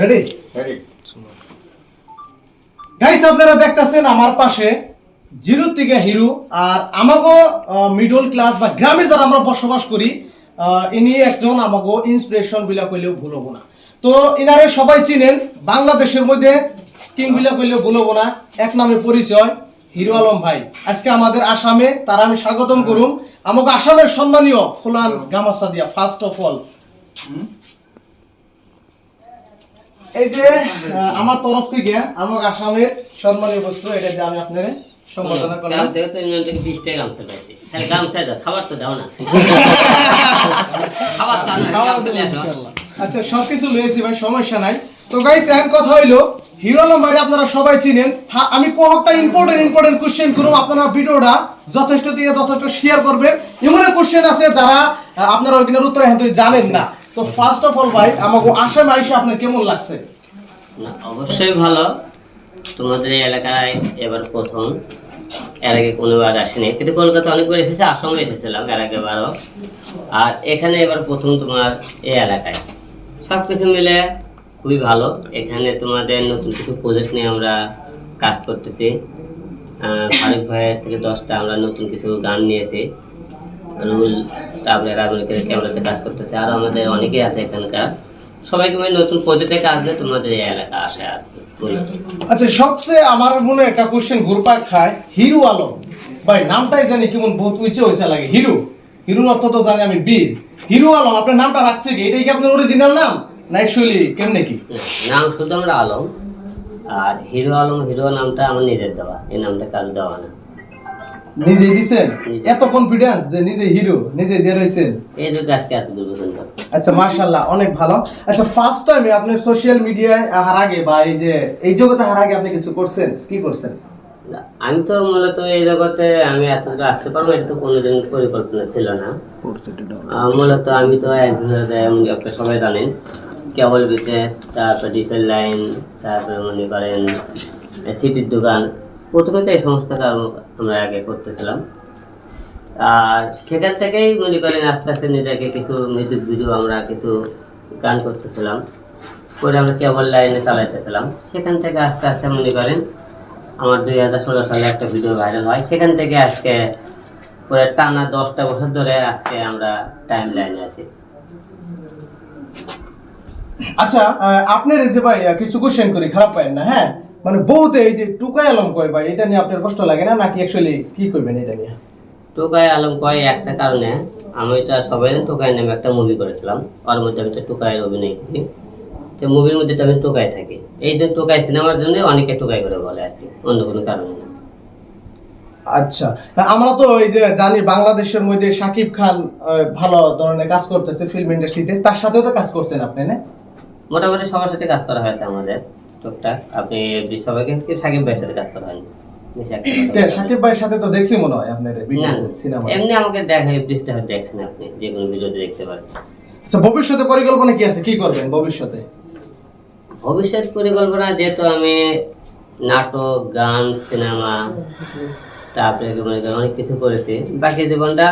Ready ready guys আপনারা দেখতাছেন আমার পাশে জিরো থেকে হিরো আর আমাগো মিডল ক্লাস বা গ্রামে যারা আমরা বসবাস করি ইনি একজন আমাগো ইন্সপিরেশন বিলা কইলেও ভুল হব না। তো ইনারে সবাই চিনেন বাংলাদেশের মধ্যে কিং বিলা কইলেও ভুল হব না এক নামে পরিচয় হিরো আলম ভাই। আজকে আমাদের আসামে তারা আমি স্বাগতম করুম। আমাকে আসামের সম্মানীয় ফুলান গামাসা দিয়া ফার্স্ট অফ অল এই যে আমার তরফ থেকে আমাকে আসামের সম্মানীয় এটা আমি আপনার করলাম। আসো। আচ্ছা সবকিছু লয়েছি ভাই সমস্যা নাই। তো গাইস এখন কথা হইল হিরো আলম আপনারা সবাই চিনেন। আমি কয়েকটা ইম্পর্টেন্ট ইম্পর্টেন্ট কোশ্চেন করব আপনারা ভিডিওটা যথেষ্ট দিয়ে যথেষ্ট শেয়ার করবেন। এমন কোশ্চেন আছে যারা আপনারা ওইগুলোর উত্তর এখন জানেন না। তো ফার্স্ট অফ অল ভাই, আমাকে আসামে আইসা আপনার কেমন লাগছে? না, অবশ্যই ভালো। তোমাদের এই এলাকায় এবার প্রথম। এর আগে কোনোবার আসেনি। কিন্তু কলকাতা অনেকবার এসেছে আসামে এসেছিলাম এর আগে বারও আর এখানে এবার প্রথম তোমার এই এলাকায়। সব কিছু মিলে খুবই ভালো। এখানে তোমাদের নতুন কিছু প্রজেক্ট নিয়ে আমরা কাজ করতেছি। ফারুক ভাইয়ের থেকে দশটা আমরা নতুন কিছু গান নিয়েছি। রুল তারপরে রাবণকে ক্যামেরাতে কাজ করতেছে। আরও আমাদের অনেকেই আছে এখানকার। সবাইকে মিলে নতুন প্রজেক্টে কাজ দিয়ে তোমাদের এই এলাকা আসে আর আচ্ছা সবচেয়ে আমার মনে একটা কোশ্চেন ঘুরপাক খায় হিরো আলম। ভাই নামটাই জানি কেমন বহুত উঁচে উঁচে লাগে। হিরু। হিরোর অর্থ তো জানি আমি বীর। হিরু আলম আপনার নামটা রাখছে কি? এটাই কি আপনার অরিজিনাল নাম? না অ্যাকচুয়ালি কেমনে কি? নাম শুধু আমরা আলম। আর হিরো আলম হিরো নামটা আমার নিজের দেওয়া। এই নামটা কারও দেওয়া না। নিজে দিছেন? এত কনফিডেন্স যে নিজে হিরো নিজে দিয়ে রয়েছেন এত আচ্ছা মাশাআল্লাহ অনেক ভালো। আচ্ছা ফার্স্ট টাইমে আপনি সোশ্যাল মিডিয়ায় হার আগে বা এই যে এই জগতে হার আগে আপনি কিছু করছেন? কি করছেন? আমি তো মূলত এই জগতে আমি এতটা আসতে পারব এটা কোনোদিন পরিকল্পনা ছিল না। মূলত আমি তো একজনের যেমন আপনি সবাই জানেন কেবল বিজনেস তারপর ডিসেল লাইন তারপরে মনে করেন সিটির দোকান প্রথমে তো এই সমস্ত আমরা আগে করতেছিলাম। আর সেখান থেকেই মনে করেন আস্তে আস্তে নিজেকে কিছু মিউজিক ভিডিও আমরা কিছু গান করতেছিলাম। করে আমরা কেবল লাইনে চালাইতেছিলাম। সেখান থেকে আস্তে আস্তে মনে করেন আমার দুই হাজার ষোলো সালে একটা ভিডিও ভাইরাল হয়। সেখান থেকে আজকে পুরো টানা দশটা বছর ধরে আজকে আমরা টাইম লাইনে আছি। আচ্ছা আপনার যে ভাই কিছু কোশ্চেন করি, খারাপ পাইন না হ্যাঁ? মানে বহুত এই যে টুকাই আলম কয় ভাই এটা নিয়ে আপনার কষ্ট লাগে না? নাকি অ্যাকচুয়ালি কি করবেন এটা নিয়ে? টোকাই আলম কয় একটা কারণে আমি এটা সবাই টোকাই নামে একটা মুভি করেছিলাম। ওর মধ্যে আমি টোকাইয়ের অভিনয় করি। যে মুভির মধ্যে আমি টোকাই থাকি। এই যে টোকাই সিনেমার জন্য অনেকে টোকাই করে বলে আর কি অন্য কোনো কারণে না আচ্ছা আমরা তো ওই যে জানি বাংলাদেশের মধ্যে শাকিব খান ভালো ধরনের কাজ করতেছে ফিল্ম ইন্ডাস্ট্রিতে তার সাথেও তো কাজ করছেন আপনি না? মোটামুটি সবার সাথে কাজ করা হয়েছে আমাদের। টুকটাক আপনি সাকিব ভাইয়ের সাথে কাজ করা হয়নি বেশি একটা কথা কে, বলব না। শাকিব ভাইয়ের সাথে তো দেখছি মনে হয় আপনার সিনেমা এমনি আমাকে দেখা এফডিতে আপনি যে কোনো ভিডিওতে দেখতে পারেন। আচ্ছা ভবিষ্যতে পরিকল্পনা কি আছে? কি করবেন ভবিষ্যতে? ভবিষ্যৎ পরিকল্পনা যেহেতু আমি নাটক গান সিনেমা তারপরে মনে করেন অনেক কিছু করেছি বাকি জীবনটা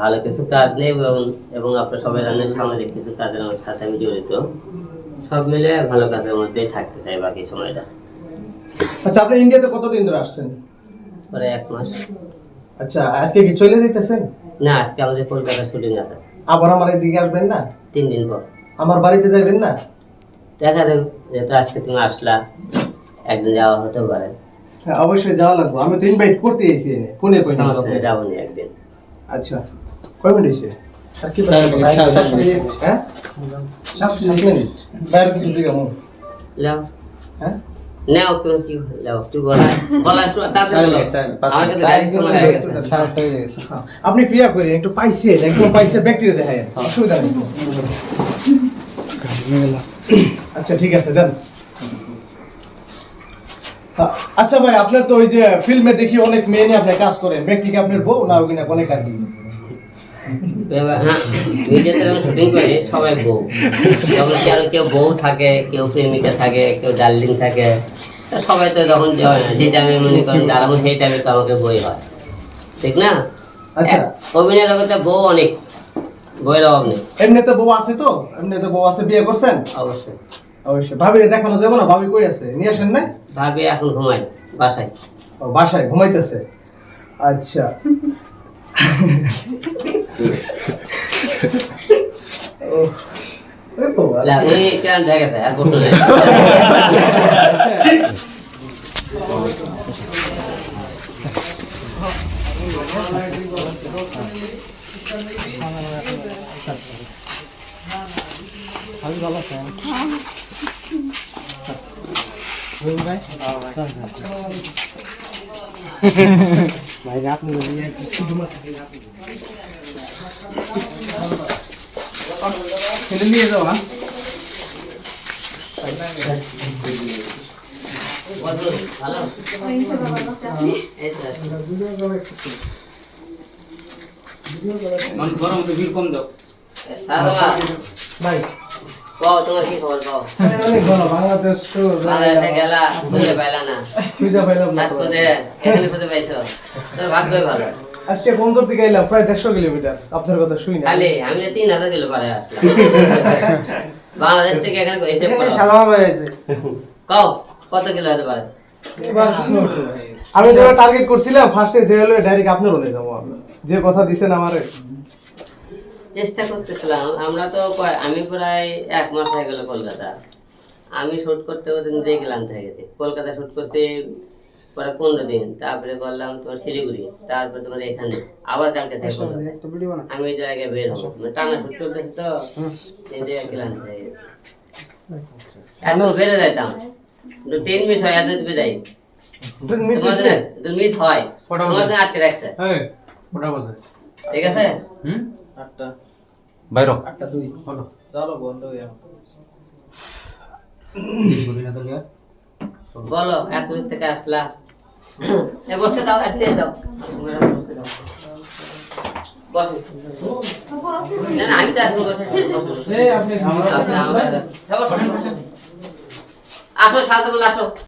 ভালো কিছু কাজ নেই এবং এবং আপনার সবাই জানেন সামাজিক কিছু কাজের আমার সাথে আমি জড়িত। সব মিলে ভালো কাজের মধ্যেই থাকতে চাই বাকি সময়টা। আচ্ছা আপনি ইন্ডিয়াতে কতদিন ধরে আসছেন? পরে এক মাস। আচ্ছা আজকে কি চলে যেতেছেন না আজকে আমাদের কলকাতা শুটিং আছে। আবার আমার এদিকে আসবেন না? তিন দিন পর। আমার বাড়িতে যাবেন না? দেখা যাক যেহেতু আজকে তুমি আসলা একদিন যাওয়া হতে পারে। হ্যাঁ অবশ্যই যাওয়া লাগবে। আমি তো ইনভাইট করতে এসেছি কোনে সমস্যা যাব একদিন। আচ্ছা কয় মিনিট আর কি হ্যাঁ? হ্যাঁ? নাও তুমি কি তুই বলা বলা হয়ে হ্যাঁ, আপনি ক্রিয়া করেন একটু পাইছে একদম পাইছে ব্যাকটেরিয়া দেখায়। অসুবিধা নেই। আচ্ছা ঠিক আছে দেন। হ্যাঁ, আচ্ছা ভাই আপনার তো ওই যে ফিল্মে দেখি অনেক মেয়ে নিয়ে আপনি কাজ করেন। ব্যক্তি কি আপনার বউ না ওই না কোনে কাজ এবার হ্যাঁ যখন শুটিং করি সবাই বউ। যেমন আরও কেউ বউ থাকে কেউ প্রেমিকা থাকে কেউ ডার্লিং থাকে সবাই তো যখন যে- যে টাইমে মনে করেন দাঁড়াবো সেই টাইমে তো আমাকে বই হয়। ঠিক না? আচ্ছা। অভিনয় জগতে বউ অনেক বইয়ের অভাব নেই। এমনিতে বউ আছে তো? এমনিতে বউ আছে বিয়ে করছেন? অবশ্যই। অবশ্যই। ভাবিরে দেখানো যাবে না? ভাবি কই আছে? নিয়ে আসেন না? ভাবি এখন ঘুমাই বাসায়। ও, বাসায় ঘুমাইতেছে। আচ্ছা। ও, ওই বাবা। লা, উনি কেন জায়গাতে আর বসে নাই বদরুল, ভালো এই তো আছি। দাদা, ভাই, কও, তোমার কি খবর কও? অনেক ভালো, বাংলাদেশ তো বাংলাদেশে গেলা, খুঁজে পাইলা না। খুঁজে পাইলাম না খুঁজে পাইছো। তোর ভাগ্যই ভালো। আজকে বন্দর থেকে এলাম প্রায় দেড়শো কিলোমিটার আপনার কথা শুই না খালি, আমি তিন হাজার কিলো পারে আসলাম। বাংলাদেশ থেকে এখানে এসে পড়ো। কও, কত কিলো হতে পারে? আমি যেটা টার্গেট করছিলাম ফার্স্টে যে হলো ডাইরেক্ট আপনার হলে যাব। যে কথা দিছেন আমারে চেষ্টা করতেছিলাম আমরা তো আমি প্রায় এক মাস হয়ে গেল কলকাতা আমি শুট করতে ওদিন দেখলাম থেকে গেছে কলকাতা শুট করতে পরে পনেরো দিন তারপরে করলাম তোমার শিলিগুড়ি তারপরে তোমার এখানে আবার কালকে। আমি ওই জায়গায় বের হব। মানে টানা করতেছি তো সেই জায়গায় ক্লান্ত হয়ে গেছে। বেড়ে যাইতাম। তিন মিনিট হয় এত দিবে যাই। মিস মিস হয়। তোমাদের আটকে রাখছে। ঠিক আছে? বাইরো বলো এত দূর থেকে আসলা? এ বসে দাও এসে দিয়ে দাও আমি আসো, সাত সাদা আসো।